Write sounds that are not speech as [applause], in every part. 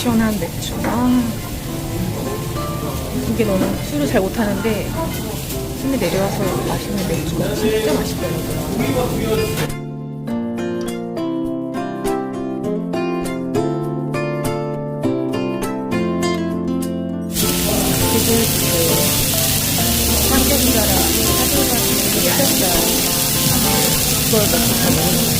시원한 맥주. 아, 이게 너무 술을 잘 못하는데 힘이 내려와서 마시는 맥주가 진짜 맛있더라고요. 사골 같은 거 있었어요. 그걸 넣고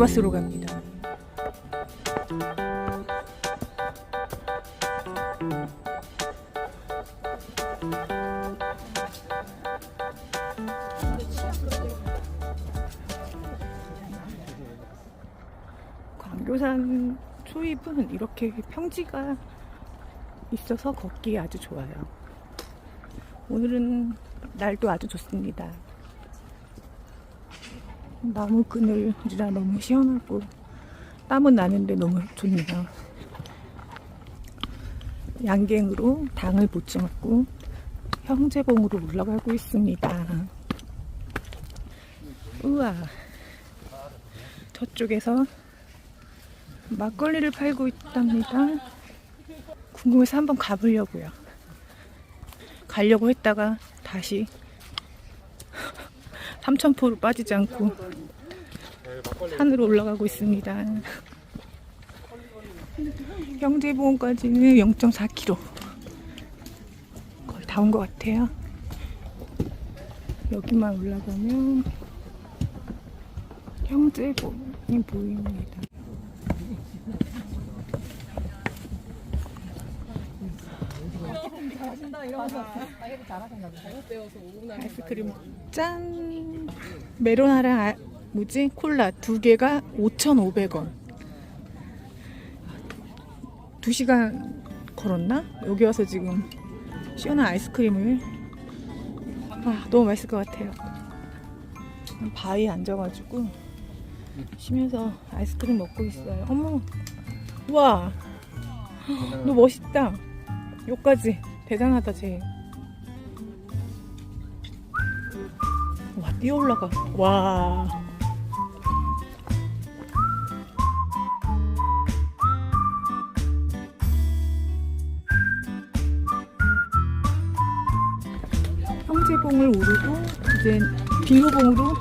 억세바스로 갑니다. 광교산 초입은 이렇게 평지가 있어서 걷기 아주 좋아요. 오늘은 날도 아주 좋습니다. 나무 그늘이라 너무 시원하고 땀은 나는데 너무 좋네요. 양갱으로 당을 보충하고 형제봉으로 올라가고 있습니다. 우와 저쪽에서 막걸리를 팔고 있답니다. 궁금해서 한번 가보려고요. 가려고 했다가 다시 삼천포로 빠지지 않고 산으로 올라가고 있습니다. 영재보험까지는 0.4km 거의 다 온 것 같아요. 여기만 올라가면 형제보험이 보입니다. 아이스크림 짠 메로나랑 아, 뭐지 콜라 두 개가 5,500원. 두 시간 걸었나? 여기 와서 지금 시원한 아이스크림을 아 너무 맛있을 것 같아요. 바위에 앉아가지고 쉬면서 아이스크림 먹고 있어요. 어머, 와, 너 멋있다. 여기까지 대단하다 쟤. 뛰어 올라가. 와. 형제봉을 오르고 이제 비로봉으로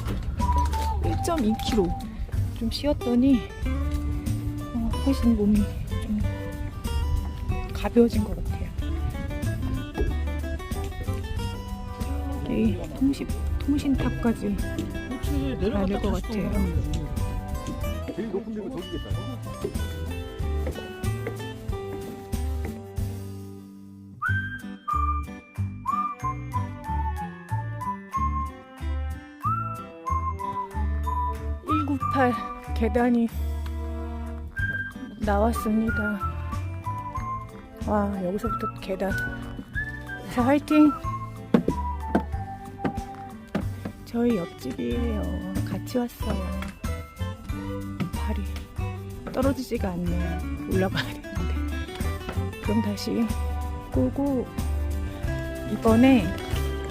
1.2km 좀 쉬었더니 어, 훨씬 몸이 좀 가벼워진 것 같아요. 여기 통신 통신탑까지 될것 같아요. 제일 높은 데가 저기겠다. (198) 계단이 나왔습니다 와 여기서부터 계단 자 화이팅 저희 옆집이에요. 같이 왔어요. 발이 떨어지지가 않네요 올라가야 되는데. 그럼 다시 꼬고 이번에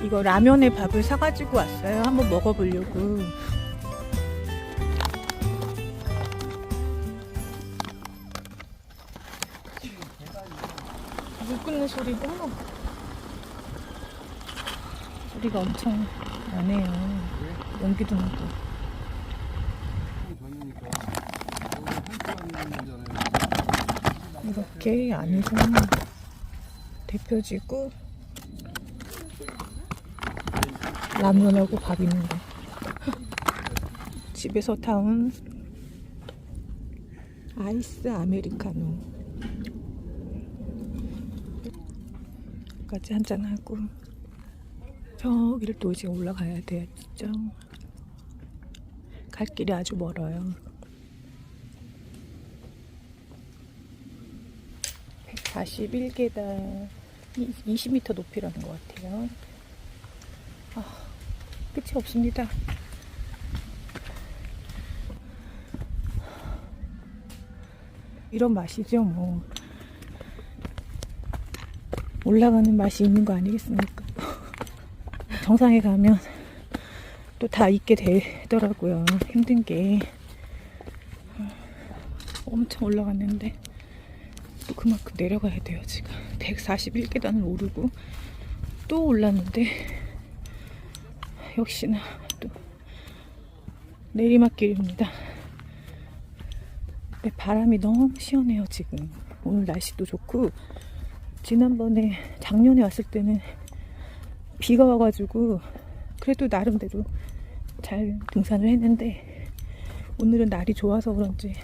이거 라면에 밥을 사가지고 왔어요. 한번 먹어보려고. 물 끓는 소리가 소리가 엄청 나네요. 연기도 나고. 이렇게 안에서 대표지고 라면하고 밥 있는 거. 집에서 타온 아이스 아메리카노 까지 한잔하고 저기를 또 이제 올라가야 진짜. 갈 길이 아주 멀어요. 141계단 20m 높이라는 것 같아요. 아, 끝이 없습니다. 이런 맛이죠 뭐. 올라가는 맛이 있는 거 아니겠습니까 정상에 가면 또다 있게 되더라고요. 힘든 게. 엄청 올라갔는데 또 그만큼 내려가야 돼요 지금. 141계단을 오르고 또 올랐는데 역시나 또 내리막길입니다. 근데 바람이 너무 시원해요 지금. 오늘 날씨도 좋고 지난번에 작년에 왔을 때는 비가 와가지고 그래도 나름대로 잘 등산을 했는데 오늘은 날이 좋아서 그런지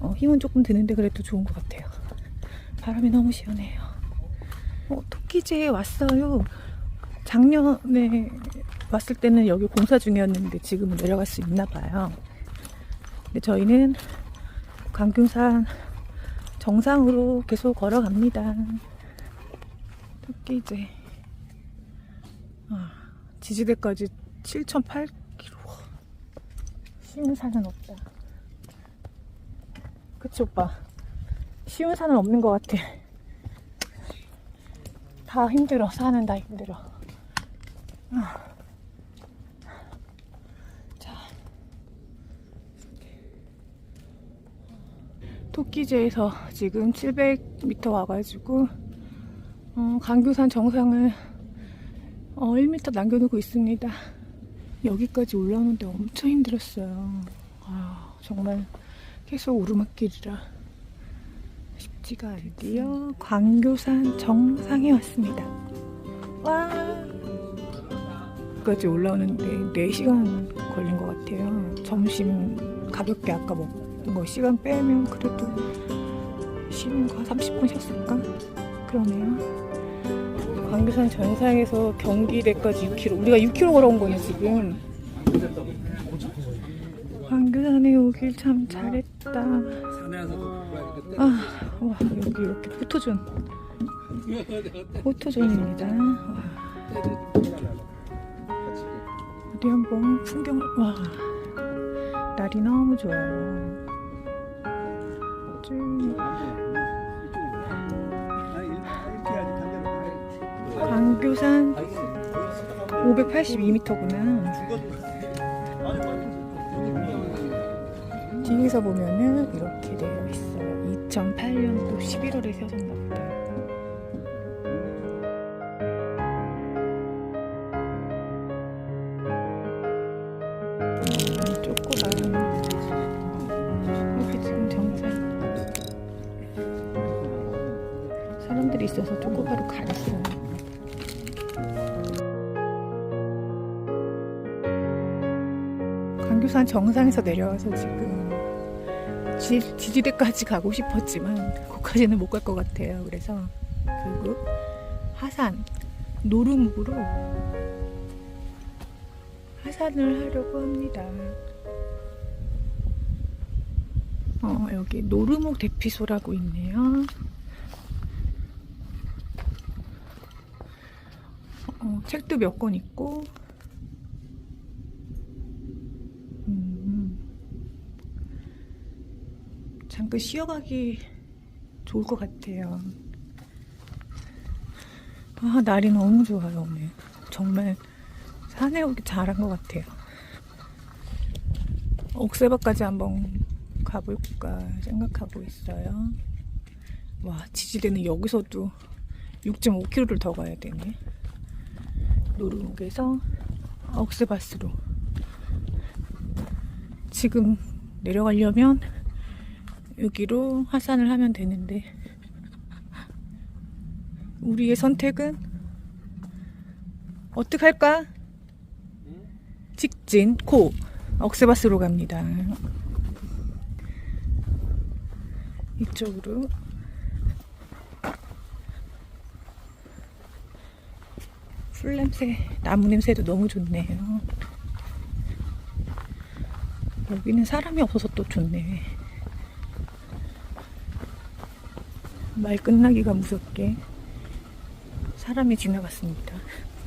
어, 힘은 조금 드는데 그래도 좋은 것 같아요 바람이 너무 시원해요 어, 토끼제에 왔어요 작년에 왔을 때는 여기 공사 중이었는데 지금은 내려갈 수 있나 봐요 근데 저희는 강균산 정상으로 계속 걸어갑니다. 토끼제. 아, 지지대까지 7,800km. 쉬운 산은 없다. 그치, 오빠? 쉬운 산은 없는 것 같아. 다 힘들어. 산은 다 힘들어. 아. 자. 토끼제에서 지금 700m 와가지고 어, 강교산 정상을 어, 1m 남겨놓고 있습니다. 여기까지 올라오는데 엄청 힘들었어요. 아, 정말 계속 오르막길이라 쉽지가 않디요. 광교산 정상에 왔습니다. 와! 여기까지 올라오는데 4시간 걸린 것 같아요. 점심 가볍게 아까 먹은 거 시간 빼면 그래도 쉬는 거 30분 쉬었을까? 그러네요. 광교산 정상에서 경기대까지 6km. 우리가 6km 걸어온 거네, 지금. 광교산에 오길 참 잘했다. 아, 와, 여기 이렇게 포토존. 포토존입니다. 와. 어디 한번 풍경을, 와. 날이 너무 좋아요. 쭉. 광교산 582m구나. 뒤에서 보면은 이렇게 되어 있어요. 2008년도 11월에 세워졌나 보다. 있어서 쪼꼬바로 가렸어요. 강교산 정상에서 내려와서 지금 지, 지지대까지 가고 싶었지만 거기까지는 못 갈 것 같아요. 그래서 결국 하산 노루묵으로 하산을 하려고 합니다. 어, 여기 노루묵 대피소라고 있네요. 어, 책도 몇 권 있고 음, 잠깐 쉬어가기 좋을 것 같아요. 아, 날이 너무 좋아요, 오늘. 정말 산에 오기 잘한 것 같아요. 옥새바까지 한번 가볼까 생각하고 있어요. 와, 지지대는 여기서도 6.5km를 더 가야 되네. 노루묵에서 옥새바스로. 지금 내려가려면 여기로 하산을 하면 되는데 우리의 선택은 어떻게 할까? 직진 코 억새바스로 갑니다. 이쪽으로 풀 냄새, 나무 냄새도 너무 좋네요. 여기는 사람이 없어서 또 좋네. 말 끝나기가 무섭게 사람이 지나갔습니다.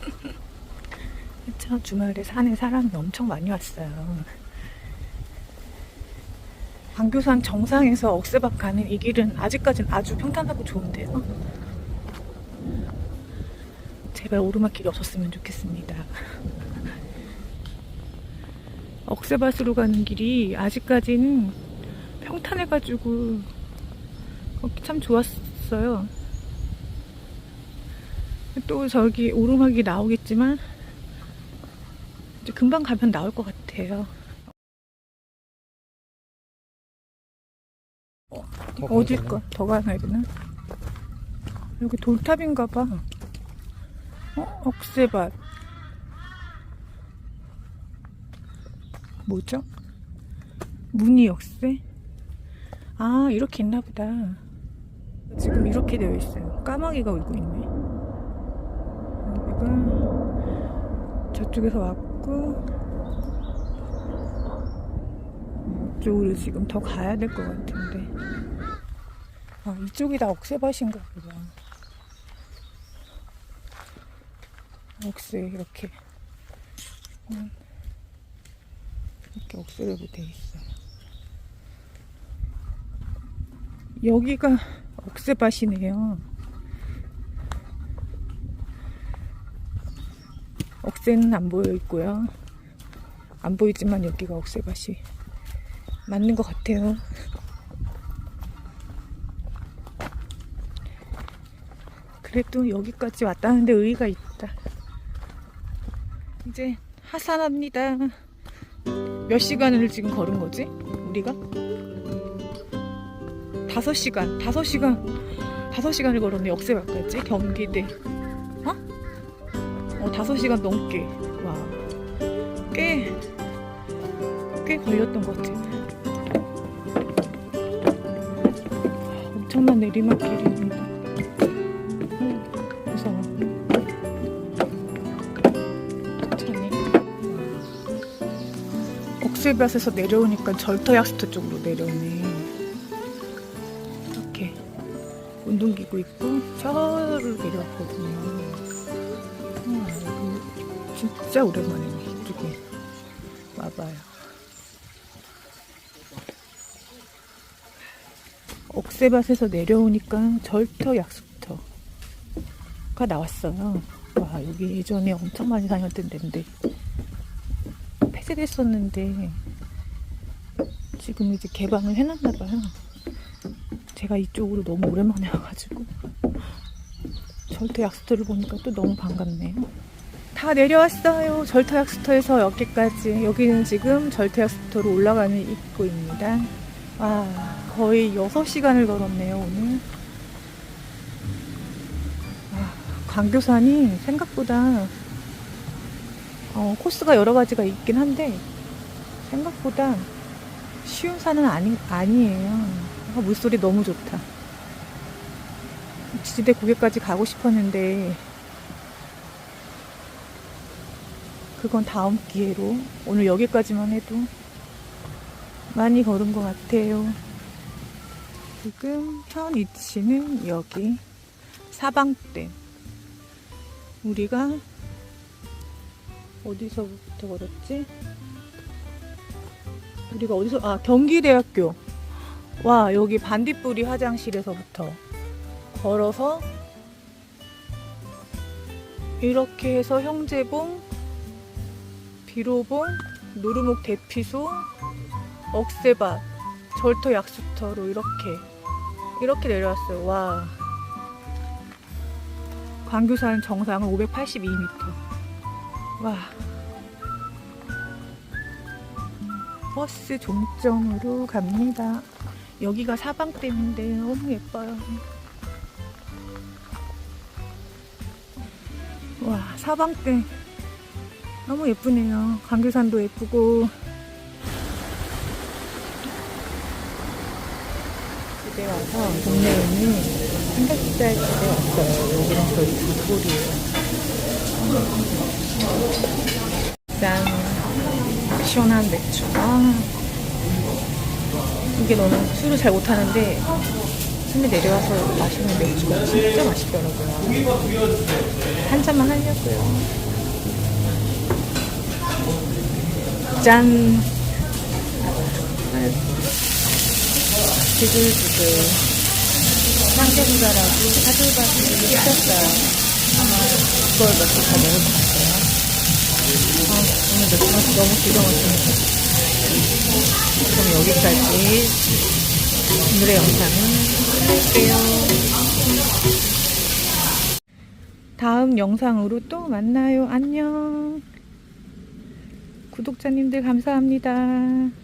[laughs] 그쵸? 주말에 산에 사람이 엄청 많이 왔어요. 광교산 정상에서 억새박 가는 이 길은 아직까진 아주 평탄하고 좋은데요. 제발 오르막길이 없었으면 좋겠습니다. [laughs] 억새밭으로 가는 길이 아직까지는 평탄해가지고 참 좋았어 요. 또 저기 오르막이 나오겠지만 이제 금방 가면 나올 것 같아요. 어, 어딜까? 더 가야 되나? 여기 돌탑인가 봐. 어? 억새밭. 뭐죠? 무늬 역세? 아, 이렇게 있나 보다. 지금 이렇게 되어 있어요. 까마귀가 울고 있네. 여기가 저쪽에서 왔고, 이쪽으로 지금 더 가야 될 것 같은데. 아, 이쪽이 다 억새밭인가 보다. 억새, 이렇게. 음, 이렇게 억새로 돼 있어요. 여기가 억새밭이네요. 억새는 안 보여 있고요. 안 보이지만 여기가 억새밭이 맞는 것 같아요. 그래도 여기까지 왔다는데 의의가 있다. 이제 하산합니다. 몇 시간을 지금 걸은 거지? 우리가? 다섯 시간, 다섯 시간, 다섯 시간을 걸었네. 역세밖까지 경기대. 어? 어, 다섯 시간 넘게. 와, 꽤, 꽤 걸렸던 것 같아. 엄청난 내리막길입니다. 천천히. 옥새밭에서 내려오니까 절터약스터 쪽으로 내려오네. 운동기구 있고 저를 내려왔거든요. 음, 여기 진짜 오랜만이네. 이쪽에 와봐요. 옥새밭에서 내려오니까 절터 약수터가 나왔어요. 와 여기 예전에 엄청 많이 다녔던 데인데 폐쇄됐었는데 지금 이제 개방을 해놨나 봐요. 제가 이쪽으로 너무 오랜만에 와가지고 절터 약수터를 보니까 또 너무 반갑네요. 다 내려왔어요. 절터 약수터에서 여기까지. 여기는 지금 절터 약수터로 올라가는 입구입니다. 와, 거의 6시간을 걸었네요, 오늘. 와, 광교산이 생각보다 어, 코스가 여러 가지가 있긴 한데 생각보다 쉬운 산은 아니, 아니에요. 아, 물소리 너무 좋다. 지지대 고개까지 가고 싶었는데 그건 다음 기회로 오늘 여기까지만 해도 많이 걸은 것 같아요. 지금 현 위치는 여기 사방댐. 우리가 어디서부터 걸었지? 우리가 어디서 아 경기대학교 와 여기 반딧불이 화장실에서부터 걸어서 이렇게 해서 형제봉 비로봉 노르목 대피소 억새밭 절터 약수터로 이렇게 이렇게 내려왔어요. 와. 광교산 정상은 582m 와. 버스 종점으로 갑니다. 여기가 사방댐인데 너무 예뻐요. 와 사방댐 너무 예쁘네요. 강교산도 예쁘고 집에 와서 동네에 있는 삼각지살 집에 왔어요. 여기는 저희 도토리예요. 짠 시원한 맥주. 와. 이게 너는 술을 잘 못하는데 산에 내려와서 마시는 맥주가 진짜 맛있더라고요. 한 잔만 하려고요. 짠. 지글지글 삼겹살하고 사돌바지를 시켰어요. 아마 그걸 며칠 더 먹을 것 같아요. 아, 오늘 맥주 너무 기가 막힙니다. 그럼 여기까지 오늘의 영상은 끝낼게요. 다음 영상으로 또 만나요. 안녕. 구독자님들 감사합니다.